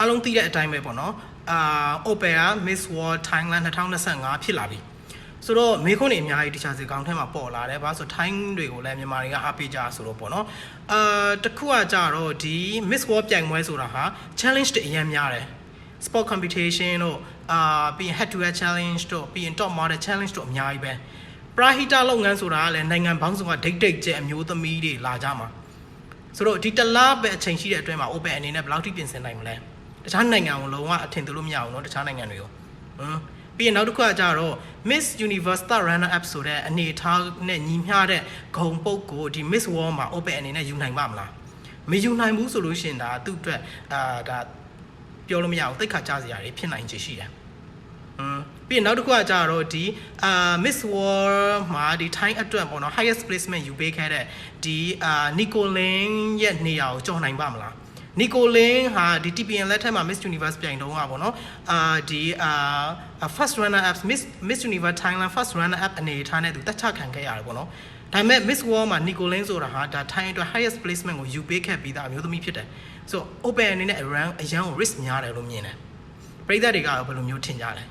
အားလုံးသိတဲ့အတိုင်းပဲပေါ့နော်အာ Opera Miss World Thailand 2025ဖြစ်လာပြီဆိုတော့မေခွန်းတွေအများကြီးတခြားစီကောင်ထဲမှာပေါ်လာတယ်ဘာလို့ဆိုထိုင်းတွေကိုလည်းမြန်မာတွေကအားပေးကြဆိုတော့ပေါ့နော်အာတခုကကြတော့ဒီ Miss World ပြိုင်ပွဲဆိုတာဟာ challenge တွေအများများတယ် sport competition တို့အာပြီးရင် head to head challenge တို့ပြီးရင် top model challenge တို့အများကြီးပဲပရာဟိတလုပ်ငန်းဆိုတာကလည်းနိုင်ငံပေါင်းစုံကဒိတ်ဒိတ်ကျဲအမျိုးသမီးတွေလာကြမှာဆိုတော့ဒီတလားပဲအချိန်ရှိတဲ့အတွင်းမှာ open အနေနဲ့ဘယ်လောက်ထိပြင်ဆင်နိုင်မလဲတ ခြားနိုင်ငံကိုလုံးဝအထင်သွလို့မရအောင်เนาะတခြားနိုင်ငံတွေကိုဟမ်ပြီးရင်နောက်တစ်ခုကကြတော့ Miss Universe Star Runner Up ဆိုတဲ့အနေအထားနဲ့ညီမျှတဲ့ဂုံပုတ်ကိုဒီ Miss World မှာ open အနေနဲ့ယူနိုင်ပါမလားမယူနိုင်ဘူးဆိုလို့ရှိရင်ဒါသူ့အတွက်အာဒါ ပြောလို့မရအောင်တိတ်ခါကြစရာတွေဖြစ်နိုင်ချေရှိတယ်။อืมပြီးရင်နောက်တစ်ခုကကြတော့ဒီအာ Miss World မှာဒီ time အတွက်ပေါ့နော် highest placement ယူပေးခဲ့တဲ့ဒီအာ Nicolin ရဲ့နေရာကိုကျော်နိုင်ပါမလား။ Nicolin ဟာဒီ TPN လက်ထက်မှာ Miss Universe ပြိုင်တော့ကပေါ့နော်အာဒီအာ first runner up Miss Miss Universe Thailand first runner up အနေအထားနဲ့သူတက်ချခံခဲ့ရတယ်ပေါ့နော်။ဒါပေမဲ့ Miss World မှာ Nicolin ဆိုတာဟာဒါ Thai အတွက် highest placement ကိုယူပေးခဲ့ပြီးသားအမျိုးသမီးဖြစ်တယ်။ so open အနေနဲ့ run အရန်ကို risk များတယ်လို့မြင်တယ်ပရိသတ်တွေကရောဘယ်လိုမျိုးထင်ကြလဲ